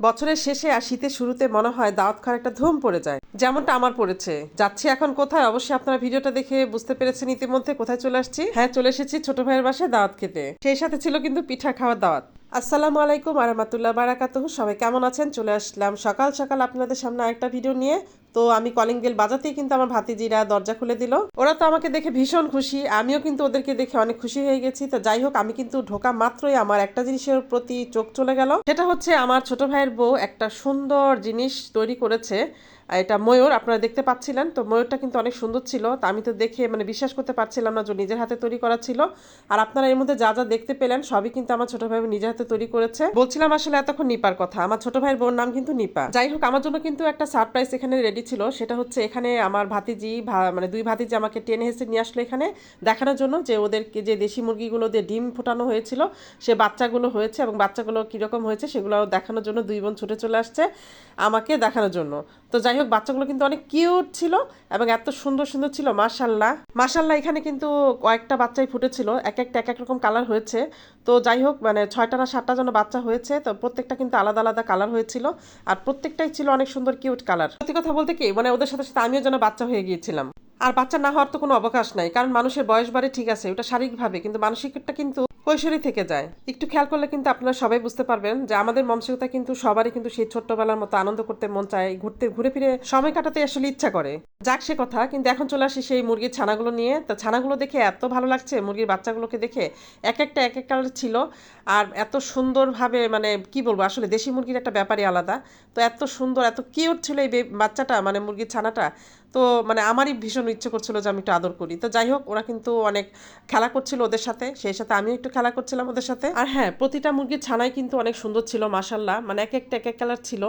বছরের শেষে আর শীতের শুরুতে মনে হয় দাওয়াত খাওয়ার একটা ধুম পড়ে যায়। যেমনটা আমার পড়েছে। যাচ্ছি এখন কোথায়? অবশ্যই আপনারা ভিডিওটা দেখে বুঝতে পেরেছেন ইতিমধ্যে কোথায় চলে আসছি। হ্যাঁ চলে এসেছি ছোট ভাইয়ের বাসায় দাওয়াত খেতে। সেই সাথে ছিল কিন্তু পিঠা খাওয়ার দাওয়াত। আসসালামু আলাইকুম আরহামাতুল্লাহ বারাকাতুহ। সবাই কেমন আছেন? চলে আসলাম সকাল সকাল আপনাদের সামনে একটা ভিডিও নিয়ে। তো আমি কলিং বেল বাজাতেই কিন্তু আমার ভাতিজিরা দরজা খুলে দিল। ওরা তো আমাকে দেখে ভীষণ খুশি। আমিও কিন্তু ওদেরকে দেখে অনেক খুশি হয়ে গেছি। তো যাই হোক, আমি কিন্তু ঢোকা মাত্রই আমার একটা জিনিসের প্রতি চোখ চলে গেল। সেটা হচ্ছে আমার ছোট ভাইয়ের বউ একটা সুন্দর জিনিস তৈরি করেছে। এটা ময়ূর, আপনারা দেখতে পাচ্ছিলেন। তো ময়ূরটা কিন্তু অনেক সুন্দর ছিল। তো আমি তো দেখে মানে বিশ্বাস করতে পারছিলাম না যে নিজের হাতে তৈরি করা ছিল। আর আপনারা এর মধ্যে যা যা দেখতে পেলেন, সবই কিন্তু আমার ছোট ভাই নিজের হাতে তৈরি করেছে। বলছিলাম আসলে এতক্ষণ নিপার কথা। আমার ছোট ভাইয়ের বোন নাম কিন্তু নিপা। যাই হোক, আমার জন্য কিন্তু একটা সারপ্রাইজ এখানে রেডি ছিল। সেটা হচ্ছে এখানে আমার ভাতিজি মানে দুই ভাতিজি আমাকে টেনে হেসে নিয়ে আসলো এখানে দেখানোর জন্য যে ওদেরকে, যে দেশি মুরগিগুলো দিয়ে ডিম ফোটানো হয়েছিল, সে বাচ্চাগুলো হয়েছে এবং বাচ্চাগুলো কীরকম হয়েছে সেগুলো দেখানোর জন্য দুই বোন ছুটে চলে আসছে আমাকে দেখানোর জন্য। তো যাই হোক বাচ্চাগুলো কিন্তু অনেক কিউট ছিল এবং এত সুন্দর সুন্দর ছিল মাশাল্লাহ মাশাল্লাহ এখানে কিন্তু কয়েকটা বাচ্চাই ফুটেছিল, এক একটা, এক এক রকম কালার হয়েছে। তো যাই হোক মানে ছয়টা না সাতটা যেন বাচ্চা হয়েছে, তো প্রত্যেকটা কিন্তু আলাদা আলাদা কালার হয়েছিল আর প্রত্যেকটাই ছিল অনেক সুন্দর, কিউট কালার। সত্যি কথা বলতে কি মানে ওদের সাথে সাথে আমিও যেন বাচ্চা হয়ে গিয়েছিলাম। আর বাচ্চা না হওয়ার তো কোনো অবকাশ নাই, কারণ মানুষের বয়স বাড়ে ঠিক আছে, ওটা শারীরিকভাবে, কিন্তু মানসিকটা কিন্তু কৈশোরী থেকে যায়। একটু খেয়াল করলে কিন্তু আপনারা সবাই বুঝতে পারবেন যে আমাদের মানসিকতা কিন্তু সবারই কিন্তু সেই ছোট্টবেলার মতো আনন্দ করতে মন চায়, ঘুরতে, ঘুরে ফিরে সময় কাটাতে আসলে ইচ্ছা করে। যাক সে কথা, কিন্তু এখন চলে আসি সেই মুরগির ছানাগুলো নিয়ে। তা ছানাগুলো দেখে এত ভালো লাগছে, মুরগির বাচ্চাগুলোকে দেখে এক একটা, এক এক কালার ছিল। আর এত সুন্দরভাবে মানে কি বলব, আসলে দেশি মুরগির একটা ব্যাপারই আলাদা। তো এত সুন্দর, এত কিউট ছিল এই বাচ্চাটা মানে মুরগির ছানাটা। তো মানে আমারই ভীষণ ইচ্ছে করছিল যে আমি একটু আদর করি। তো যাই হোক, ওরা কিন্তু অনেক খেলা করছিল ওদের সাথে, সেই সাথে আমিও একটু খেলা করছিলাম ওদের সাথে। আর হ্যাঁ প্রতিটা মুরগির ছানাই কিন্তু অনেক সুন্দর ছিল মাসাল্লাহ মানে এক একটা, এক এক কালার ছিল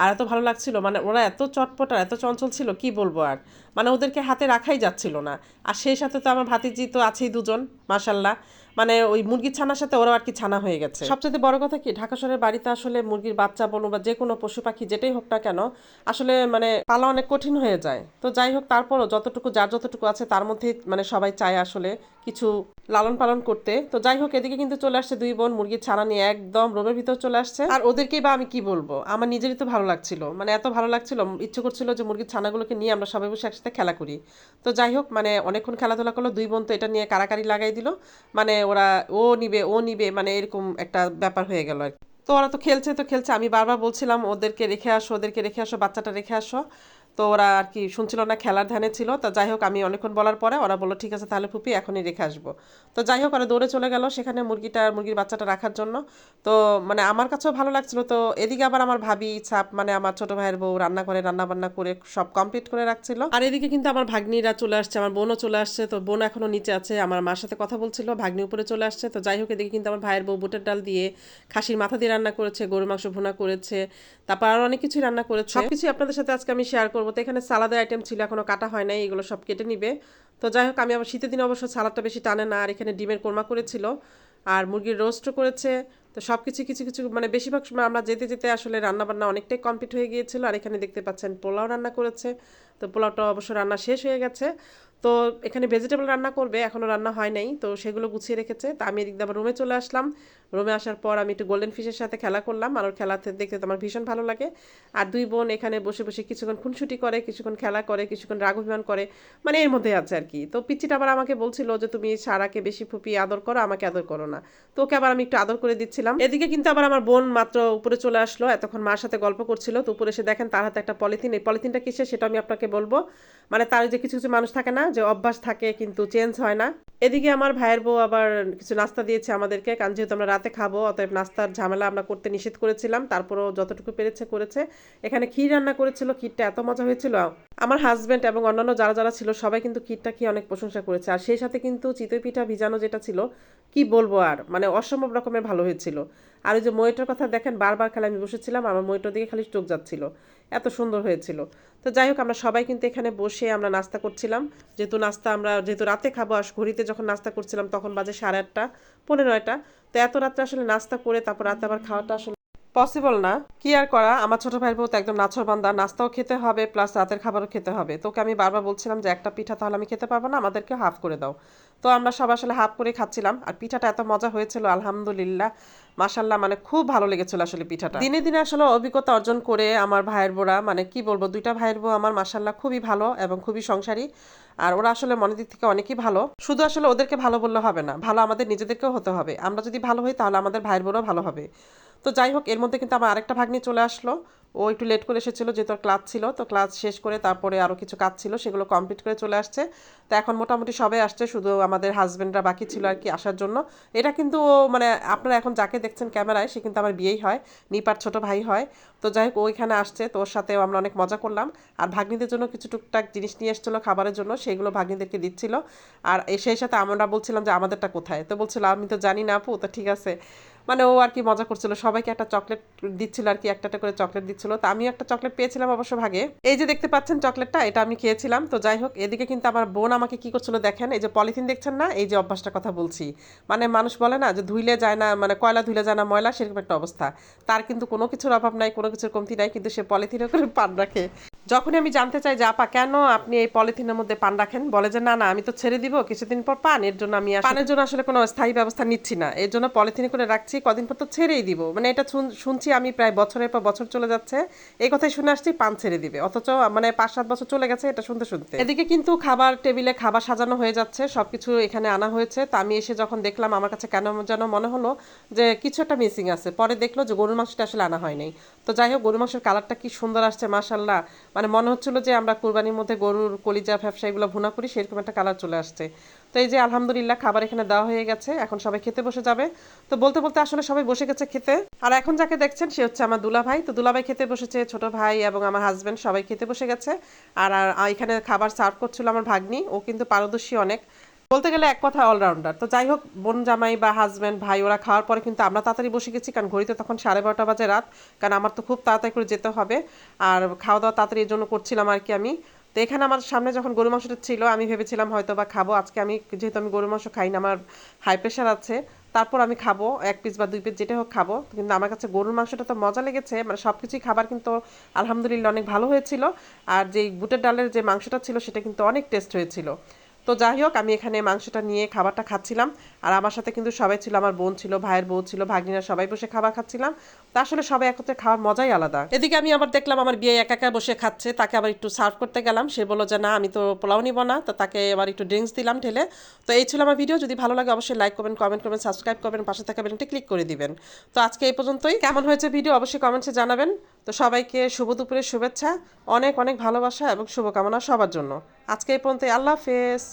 আর এত ভালো লাগছিল। মানে ওরা এত চটপট আর এত চঞ্চল ছিল, কি বলব আর? মানে ওদেরকে হাতে রাখাই যাচ্ছিল না। আর সেই সাথে তো আমার ভাতিজি তো আছেই দুজন মাসাল্লাহ মানে ওই মুরগির ছানার সাথে ওরাও আর কি ছানা হয়ে গেছে। সবচেয়ে বড় কথা কি, ঢাকা শহরের বাড়িতে আসলে মুরগির বাচ্চা বলো বা যে কোনো পশু পাখি যেটাই হোক না কেন, আসলে মানে পালা অনেক কঠিন হয়ে যায়। তো যাই হোক, তারপরও যতটুকু, যার যতটুকু আছে তার মধ্যেই মানে সবাই চায় আসলে কিছু লালন পালন করতে। তো যাই হোক, এদিকে কিন্তু চলে আসছে দুই বোন মুরগির ছানা নিয়ে একদম রোমের ভিতর চলে আসছে। আর ওদেরকেই বা আমি কি বলব? আমার নিজেরই তো ভালো লাগছিল। মানে এত ভালো লাগছিল, ইচ্ছে করছিল যে মুরগির ছানাগুলোকে নিয়ে আমরা সবাই বসে একসাথে খেলা করি। তো যাই হোক মানে অনেকক্ষণ খেলাধুলা করল, দুই বোন তো এটা নিয়ে কারাকারি লাগাই দিল। মানে ওরা ও নিবে ও নিবে মানে এরকম একটা ব্যাপার হয়ে গেল তো ওরা তো খেলছে তো খেলছে। আমি বারবার বলছিলাম, ওদেরকে রেখে আসো, ওদেরকে রেখে আসো, বাচ্চাটা রেখে আসো। তো ওরা আর কি শুনছিল না, খেলার ধ্যানে ছিল। তো যাই হোক, আমি অনেকক্ষণ বলার পরে ওরা বলল, ঠিক আছে তাহলে ফুপি, এখনই রেখে আসব। তো যাই হোক, ওরা দৌড়ে চলে গেল সেখানে মুরগিটা, মুরগির বাচ্চাটা রাখার জন্য। তো মানে আমার কাছেও ভালো লাগছিল। তো এদিকে আবার আমার ভাবি ছাপ মানে আমার ছোট ভাইয়ের বউ রান্না করে রান্না বান্না করে সব কমপ্লিট করে রাখছিল। আর এদিকে কিন্তু আমার ভাগ্নিরা চলে আসছে, আমার বোনও চলে আসছে। তো বোন এখনও নিচে আছে, আমার মার সাথে কথা বলছিল, ভাগ্নি উপরে চলে আসছে। তো যাই হোক, এদিকে কিন্তু আমার ভাইয়ের বউ বুটের ডাল দিয়ে খাসির মাথা দিয়ে রান্না করেছে, গরুর মাংস ভুনা করেছে, তারপর আরও অনেক কিছুই রান্না করেছে। সবকিছু আপনাদের সাথে আজকে আমি শেয়ার করব। তো এখানে সালাদের আইটেম ছিল এখনও কাটা হয় নাই, এগুলো সব কেটে নিবে। তো যাই হোক, আমি আবার শীতের দিনে অবশ্য সালাদটা বেশি টানে না, আর এখানে ডিমের কোরমা করেছিল, আর মুরগির রোস্টও করেছে। তো সব কিছু কিছু কিছু মানে বেশিরভাগ সময় আমরা যেতে যেতে আসলে রান্নাবান্না অনেকটাই কমপ্লিট হয়ে গিয়েছিল, আর এখানে দেখতে পাচ্ছেন পোলাও রান্না করেছে। তো পোলাওটা অবশ্য রান্না শেষ হয়ে গেছে। তো এখানে ভেজিটেবল রান্না করবে এখনও রান্না হয় নাই, তো সেগুলো গুছিয়ে রেখেছে। তা আমি আবার রুমে চলে আসলাম। রুমে আসার পর আমি একটু গোল্ডেন ফিশের সাথে খেলা করলাম, আর ওর খেলাতে দেখতে তো আমার ভীষণ ভালো লাগে। আর দুই বোন এখানে বসে বসে কিছুক্ষণ খুনসুটি করে, কিছুক্ষণ খেলা করে, কিছুক্ষণ রাগ অভিমান করে মানে এর মধ্যে আছে আর কি। তো পিচ্চিটা আবার আমাকে বলছিল যে, তুমি সারাকে বেশি ফুপি আদর করো, আমাকে আদর করো না। তো ওকে আবার আমি একটু আদর করে দিচ্ছিলাম। এদিকে কিন্তু আবার আমার বোন মাত্র উপরে চলে আসলো, এতক্ষণ মার সাথে গল্প করছিল। তো উপরে এসে দেখেন তার হাতে একটা পলিথিন, এই পলিথিনটা কিসে সেটা আমি আপনাকে বলব। মানে তার যে কিছু কিছু মানুষ থাকে না যে অভ্যাস থাকে কিন্তু চেঞ্জ হয় না। এদিকে আমার ভাইয়ের বউ আবার কিছু নাস্তা দিয়েছে আমাদেরকে, কারণ যেহেতু আমরা রাতে খাব, অতএব নাস্তার ঝামেলা আমরা করতে নিষেধ করেছিলাম, তারপরও যতটুকু পেরেছে করেছে। এখানে ক্ষীর রান্না করেছিল, ক্ষীরটা এত মজা হয়েছিল। আমার হাজব্যান্ড এবং অন্যান্য যারা যারা ছিল, সবাই কিন্তু ক্ষীরটা খেয়ে অনেক প্রশংসা করেছে। আর সেই সাথে কিন্তু চিতই পিঠা ভিজানো যেটা ছিল, কি বলব আর? মানে অসম্ভব রকমের ভালো হয়েছিল। আর ওই যে ময়টার কথা দেখেন, বারবার খেলে আমি বসেছিলাম, আমার ময়টার দিকে খালি চোখ যাচ্ছিল। এত সুন্দর হয়েছিল। তো যাই হোক, আমরা সবাই কিন্তু এখানে বসে আমরা নাস্তা করছিলাম। যেহেতু নাস্তা আমরা, যেহেতু রাতে খাব আস ঘড়িতে যখন নাস্তা করছিলাম তখন বাজে সাড়ে আটটা পনেরো নয়টা। তো এত রাত্রে আসলে নাস্তা করে, তারপর রাতে আবার খাওয়াটা আসলে পসিবল না। কি আর করা? আমার ছোট ভাইয়ের বউ তো একদম নাছর বান্দা। নাস্তাও খেতে হবে প্লাস রাতের খাবারও খেতে হবে। তোকে আমি বারবার বলছিলাম যে, একটা পিঠা তাহলে আমি খেতে পারব না, আমাদেরকে হাফ করে দাও। তো আমরা সব আসলে হাফ করে খাচ্ছিলাম। আর পিঠাটা এত মজা হয়েছিল, আলহামদুলিল্লাহ। মাসাল্লাহ মানে খুব ভালো লেগেছিল আসলে পিঠাটা। দিনে দিনে আসলে অভিজ্ঞতা অর্জন করে আমার ভাইয়ের বোরা মানে কি বলব, দুইটা ভাইয়ের বউ আমার মাসাল্লাহ খুবই ভালো এবং খুবই সংসারী। আর ওরা আসলে মনের দিক থেকে অনেকই ভালো। শুধু আসলে ওদেরকে ভালো বললে হবে না, ভালো আমাদের নিজেদেরকেও হতে হবে। আমরা যদি ভালো হই তাহলে আমাদের ভাইয়ের বোরও ভালো হবে। তো যাই হোক এর মধ্যে কিন্তু আমার আরেকটা ভাগ্নি চলে আসলো। ও একটু লেট করে এসেছিল, যেহেতু ক্লাস ছিল, তো ক্লাস শেষ করে তারপরে আরও কিছু কাজ ছিল, সেগুলো কমপ্লিট করে চলে আসছে। তো এখন মোটামুটি সবাই আসছে, শুধু আমাদের হাজব্যান্ডরা বাকি ছিল আর কি আসার জন্য। এটা কিন্তু ও মানে আপনারা এখন যাকে দেখছেন ক্যামেরায়, সে কিন্তু আমার বিয়েই হয়, নিপার ছোট ভাই হয়। তো যাই হোক ওইখানে আসছে, তো ওর সাথেও আমরা অনেক মজা করলাম। আর ভাগ্নিদের জন্য কিছু টুকটাক জিনিস নিয়ে এসেছিল খাবারের জন্য সেইগুলো ভাগ্নিদেরকে দিচ্ছিল। আর সেই সাথে আমরা বলছিলাম যে, আমাদেরটা কোথায়? তো বলছিল, আমি তো জানি না আপু, তো ঠিক আছে। মানে ও আর কি মজা করছিল। সবাইকে একটা চকলেট দিচ্ছিল আর কি একটা একটা করে চকলেট দিচ্ছিল। তো আমি একটা চকলেট পেয়েছিলাম অবশ্য ভাগে। এই যে দেখতে পাচ্ছেন চকলেটটা, এটা আমি খেয়েছিলাম। তো যাই হোক, এদিকে কিন্তু আমার বোন আমাকে কি করছিল দেখেন, এই যে পলিথিন দেখছেন না, এই যে অভ্যাসটার কথা বলছি। মানে মানুষ বলে না যে ধুইলে যায় না মানে কয়লা ধুইলে যায় না ময়লা, সেরকম একটা অবস্থা। তার কিন্তু কোনো কিছুর অভাব নাই, কোনো কিছুর কমতি নাই, কিন্তু সে পলিথিনে করে পান রাখে। যখনই আমি জানতে চাই যে আপা কেন আপনি এই পলিথিনের মধ্যে পান রাখেন? বলে যে না না আমি তো ছেড়ে দিব কিছুদিন পর পান। এর জন্য আমি পানের জন্য আসলে কোনো স্থায়ী ব্যবস্থা নিচ্ছি না। এর জন্য পলিথিনে করে রাখছি কদিন পর তো ছেড়েই দিব। মানে এটা শুন- শুনছি আমি প্রায় বছরের পর বছর চলে যাচ্ছে। এই কথাই শুনে আসছি পান ছেড়ে দিবে। অথচ মানে পাঁচ সাত বছর চলে গেছে এটা শুনতে শুনতে। এদিকে কিন্তু খাবার টেবিলে খাবার সাজানো হয়ে যাচ্ছে সবকিছু এখানে আনা হয়েছে। তো আমি এসে যখন দেখলাম আমার কাছে কেন যেন মনে হলো যে কিছু একটা মিসিং আছে। পরে দেখল যে গরুর মাংসটা আসলে আনা হয়নি তো যাই হোক গরুর মাংসের কালারটা কি সুন্দর আসছে মাশাল্লাহ মানে মনে হচ্ছিল যে আমরা কুরবানির মধ্যে গরুর কলিজা ব্যবসা এগুলো ভুনা করি, সেরকম একটা কালার চলে আসছে। তো এই যে আলহামদুলিল্লাহ খাবার এখানে দেওয়া হয়ে গেছে, এখন সবাই খেতে বসে যাবে। তো বলতে বলতে আসলে সবাই বসে গেছে খেতে। আর এখন যাকে দেখছেন, সে হচ্ছে আমার দুলা ভাই তো দুলা ভাই খেতে বসেছে, ছোট ভাই এবং আমার হাজব্যান্ড সবাই খেতে বসে গেছে। আর এখানে খাবার সার্ভ করছিল আমার ভাগ্নি। ও কিন্তু পারদর্শী অনেক। বলতে গেলে এক কথা অলরাউন্ডার তো যাই হোক, বোন জামাই বা হাজব্যান্ড ভাই, ওরা খাওয়ার পরে কিন্তু আমরা তাড়াতাড়ি বসে গেছি, কারণ ঘড়িতে তখন সাড়ে বারোটা বাজে রাত, কারণ আমার তো খুব তাড়াতাড়ি করে যেতে হবে। আর খাওয়া দাওয়া তাড়াতাড়ি এর জন্য করছিলাম আর কি আমি। তো এখানে আমার সামনে যখন গরু মাংসটা ছিল, আমি ভেবেছিলাম হয়তো বা খাব। আজকে আমি যেহেতু আমি গরু মাংস খাই না আমার হাই প্রেশার আছে। তারপর আমি খাব, এক পিস বা দুই পিস যেটা হোক খাব। কিন্তু আমার কাছে গরুর মাংসটা তো মজা লেগেছে মানে সব কিছুই খাবার কিন্তু আলহামদুলিল্লাহ অনেক ভালো হয়েছিল। আর যে বুটের ডালের যে মাংসটা ছিল, সেটা কিন্তু অনেক টেস্ট হয়েছিল। তো যাই হোক, আমি এখানে মাংসটা নিয়ে খাবারটা খাচ্ছিলাম। আর আমার সাথে কিন্তু সবাই ছিল, আমার বোন ছিল, ভাইয়ের বউ ছিল, ভাগ্নিরা সবাই বসে খাবার খাচ্ছিলাম। তা আসলে সবাই একত্রে খাওয়ার মজাই আলাদা। এদিকে আমি আবার দেখলাম, আমার বিয়ে একা একা বসে খাচ্ছে। তাকে আবার একটু সার্ভ করতে গেলাম। সে বলল যে, না, আমি তো পোলাও নিব না। তো তাকে আবার একটু ড্রিঙ্কস দিলাম ঢেলে। তো এই ছিল আমার ভিডিও যদি ভালো লাগে, অবশ্যই লাইক করবেন কমেন্ট করবেন সাবস্ক্রাইব করবেন, পাশে থাকা বেলটি ক্লিক করে দিবেন। তো আজকে এই পর্যন্তই। কেমন হয়েছে ভিডিও অবশ্যই কমেন্টসে জানাবেন। তো সবাইকে শুভ দুপুরের শুভেচ্ছা, অনেক অনেক ভালোবাসা এবং শুভকামনা সবার জন্য। আজকে এই পর্যন্তই। আল্লাহ হাফেজ।